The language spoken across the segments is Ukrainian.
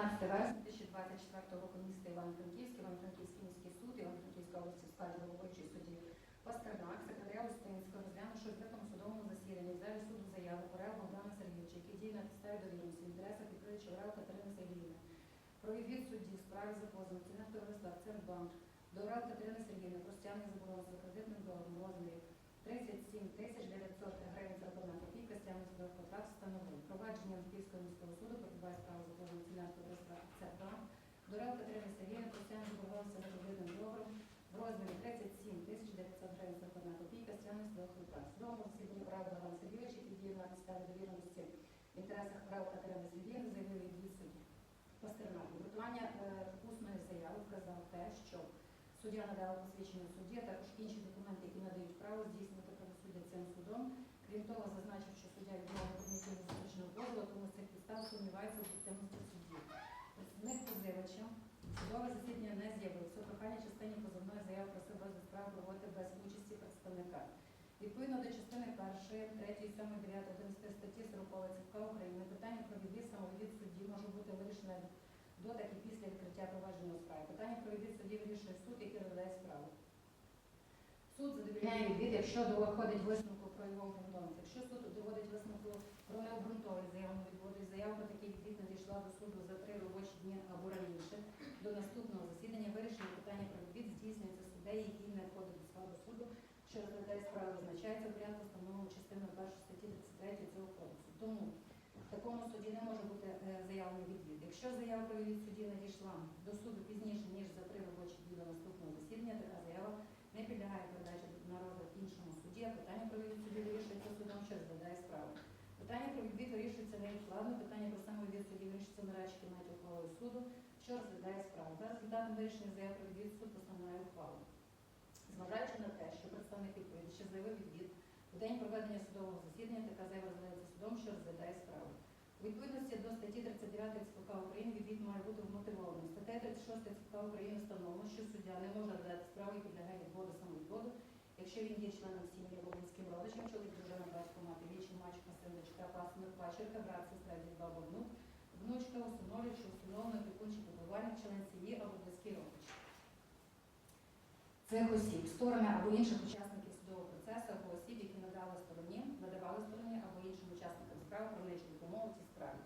13 вересня 2024 року місто Івано-Франківськ, Івано-Франківський міський суд, Івано-Франківська області в складі головуючої судді Пастернак, секретаря Устинського розглянув, що в відкритому судовому засіданні в суду заяву Орел Богдана Сергійовича, який діє на підставі довіреності в інтересах відкривача Орел Катерини Сергіївни. Про відвід судді в справі за позовом цінних товариства Акцентбанк до Орел Катерини Сергіївни про стягнення заборгованості за кредитним договором розмірі 37 тисяч 900 гривень заробітна копійка стягнення судових потрат встановив. Провадження Київського міського суду прибуває справу за позовом цінних товариства Акцентбанк до Орел Катерини Сергіївни про стягнення заборгованості за кредитним договором в розмірі 37 тисяч 900 гривень заробітна копійка стягнення судових потрат. В судовому засіданні Орел Богдан Сергійович, який діє на підставі довіреності в інтересах Орел Катерини Сергіївни, заявив відвід судді. Пастернак. Обґрунтування е, усної заяви вказав те, що суддя надала посвідчення судді, а також інші документи, які надають право здійснювати правосуддя цим судом. Крім того, зазначив, що суддя відмовив комісійного зустрічного позову, тому з цих підстав сумнівається в об'єктивності судді. Представник позивача судове засідання не з'явився. Прохання частині позовної заяви просив розгляд справи проводити без участі представника. Відповідно до частини 1, 3, 7, 9, 11 статті 40 ЦПК України питання про відвід самовідвід судді може бути вирішене до так і після відкриття провадження у справі. Питання про відвід судді вирішує суд, який розглядає справу. Суд задовільняє відвід, якщо доходить висновку про його обґрунтованість. Якщо суд доводить висновку про необґрунтованість і заява про такий відвід надійшла до суду за три робочі дні або раніше, до наступного засідання вирішення питання про відвід здійснюється суддею, який не входить до складу суду, що розглядає справу, визначається в порядку, встановленому частиною 1 статті 33 цього кодексу. Тому в такому суді не може бути е, заявлений відвід. Якщо заява про відвід судді надійшла до суду пізніше, ніж за три робочі дні до наступного засідання, така заява не підлягає передачі на розгляд іншому суді, а питання про відвід судді вирішується судом, що розглядає справу. Питання про відвід вирішується невідкладно, питання про самовідвід судді вирішується нарадчі кімнаті ухвалою суду, що розглядає справу. За результатом вирішення заяви про відвід суд постановляє ухвалу. Зважаючи на те, що представник відповідача заявив відвід у день проведення судового засідання, така заява розглядається судом, що розглядає справу. У відповідності до статті 39 ЦПК України відвід має бути вмотивованим. Статтею 36 ЦПК України встановлено, що суддя не може розглядати справу і підлягає відводу самовідводу, якщо він є членом сім'ї або близьким родичем, чоловік, дружина, батько, мати, вічна, мачка, син, дочка, пасинок, пачерка, брат, сестра, дід, баба, внук, внучка, усиновлювач, установлений опікунчий член сім'ї або близький родич. Цих осіб, сторони або інших учасників судового процесу, або осіб, які надали стороні, надавали стороні або іншим учасникам справи про медичну допомогу цій справі,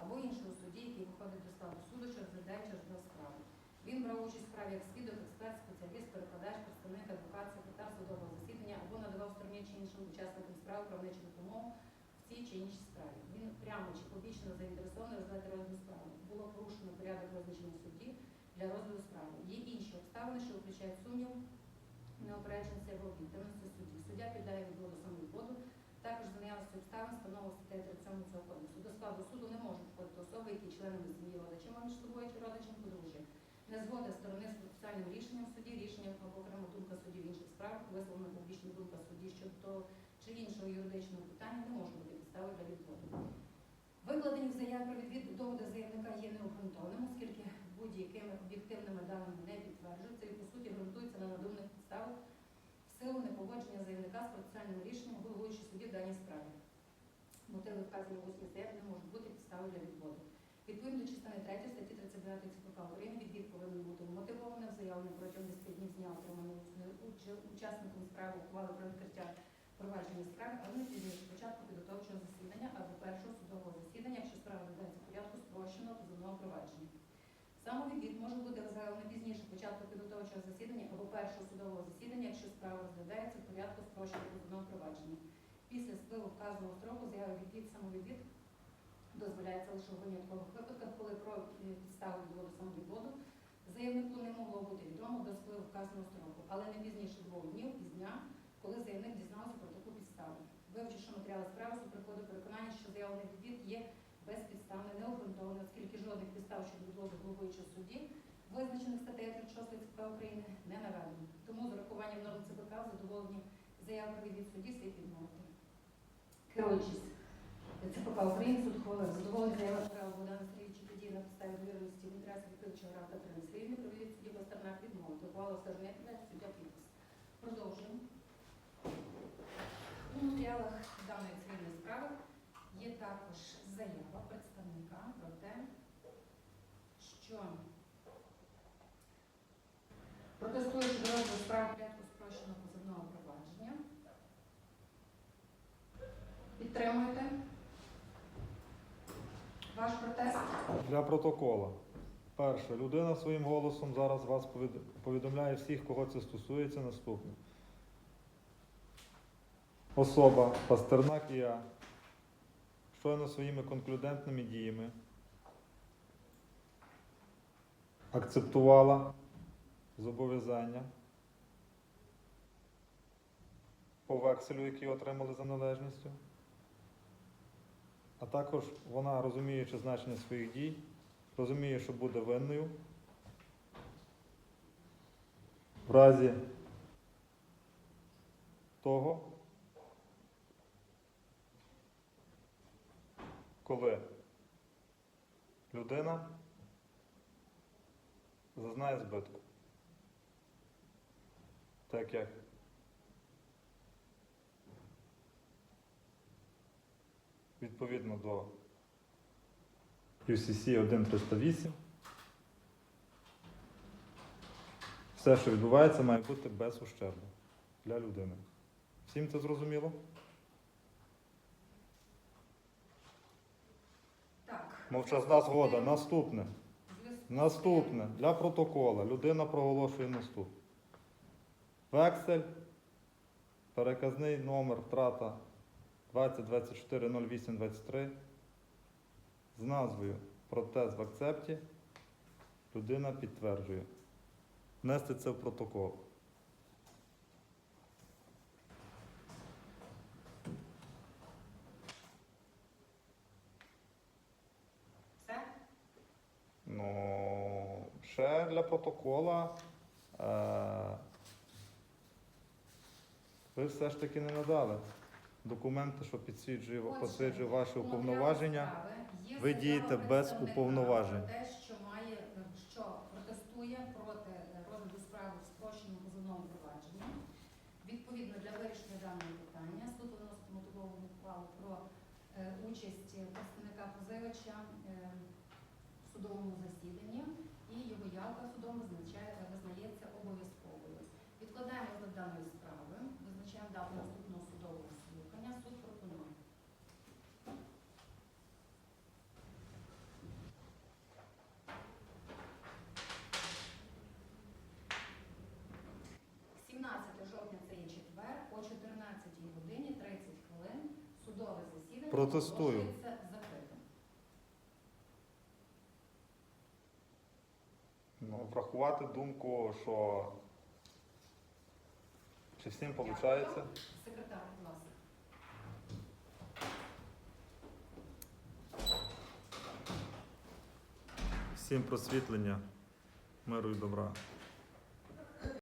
або іншого судді, який виходить до складу суду, що розглядає розглядав справу. Він брав участь в справі як свідок, експерт, спеціаліст, перекладач, представник, адвокат, секретар судового засідання або надавав стороні чи іншим учасникам справи про медичну допомогу цій чи іншій справі. Він прямо чи побічно заінтересований розглядати розгляд справи. Було порушено порядок визначений судді для розгляду справи. Є інші обставини, що включають сумнів неопередженості або об'єктивності судді. Суддя піддає відводу самовідводу. Також за наявності обставин встановлено статтею 37 цього кодексу. До складу суду не можуть входити особи, які членами сім'ї родичами між собою чи родичем подружжя. Незгода сторони з процесуальним рішенням судді, рішенням або окрема думка судді в інших справах, висловлена публічна думка судді щодо того чи іншого юридичного питання не може бути підставою для. Викладені в заяві про відвід доводи заявника є необґрунтованим, оскільки будь-якими об'єктивними даними не підтверджуються і по суті ґрунтуються на надумних підставах в силу непогодження заявника з процесуальним рішенням головуючої судді в даній справі. Мотиви вказані в усній заяві не можуть бути підставою для відводу. Відповідно до частини 3 статті 39 ЦПК України відвід повинен бути вмотивованим, заявленим протягом 10 днів з дня уч- учасником справи ухвали про відкриття провадження справи, але не пізніше початку підготовчого засідання або першого судового засідання, якщо справа ведеться в порядку спрощеного позовного провадження. Самовідвід може бути розглянений пізніше початку підготовчого засідання або першого судового засідання, якщо справа розглядається в порядку спрощеного позовного провадження. Після спливу вказаного строку заяви відвід самовідвід дозволяється лише у виняткових випадках, коли про підставу відводу самовідводу заявнику не могло бути відомо до спливу вказаного строку, але не пізніше двох днів із дня, коли заявник дізнався про таку підставу. Вивчивши матеріали справи, суд приходить до переконання, що заявлений відвід є безпідставним, необґрунтованим, оскільки жодних підстав щодо відводу головуючого судді, визначених статтею 36 ЦПК України, не наведено. Тому з урахуванням норм ЦПК в задоволенні заяв про відвід судді слід відмовити. Керуючись ЦПК України, суд ухвалив задоволення заява права Богдана Сергійовича події на підставі довіреності в інтересах відповідачого грав Катерини Сергійовни, про відвід судді Пастернак відмовити. Ухвала сторони суддя підпис. Продовжуємо. У матеріалах даної цивільної справи є також заява представника про те, що протестуючи до розгляду справ порядку спрощеного позовного провадження. Підтримуєте? Ваш протест? Для протокола. Перше, людина своїм голосом зараз вас повідомляє всіх, кого це стосується, наступне. Особа Пастернак і я щойно своїми конклюдентними діями акцептувала зобов'язання по векселю, який отримали за належністю. А також вона, розуміючи значення своїх дій, розуміє, що буде винною. В разі того, коли людина зазнає збитку. Так як відповідно до UCC 1308 все, що відбувається, має бути без ущербу для людини. Всім це зрозуміло? Так. Мовчазна згода. Наступне. Наступне. Для протокола. Людина проголошує наступне. Вексель. Переказний номер втрата 20240823 з назвою Протез в акцепті. Людина підтверджує. Внести це в протокол. Все? Ну, ще для протокола. Е- ви все ж таки не надали документи, що підсвіджує, Отже, підтверджує ваші уповноваження. ви дієте без уповноважень. Те, що має, що протестує проти е, розгляду справи в спрощеному позовному провадженні. Відповідно для вирішення даного питання суд виносить мотивовану ухвалу про е, участь представника позивача в судовому засіданні і його явка судом визнається обов'язковою. Відкладаємо до даної справи, визначаємо дату наступного судового слухання. Суд пропонує. – 17 жовтня це четвер, о 14 годині 30 хвилин судове засідання Протестую. Врахувати думку, що чи всім виходить. Секретар, будь ласка. Всім просвітлення, миру і добра.